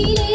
Feeling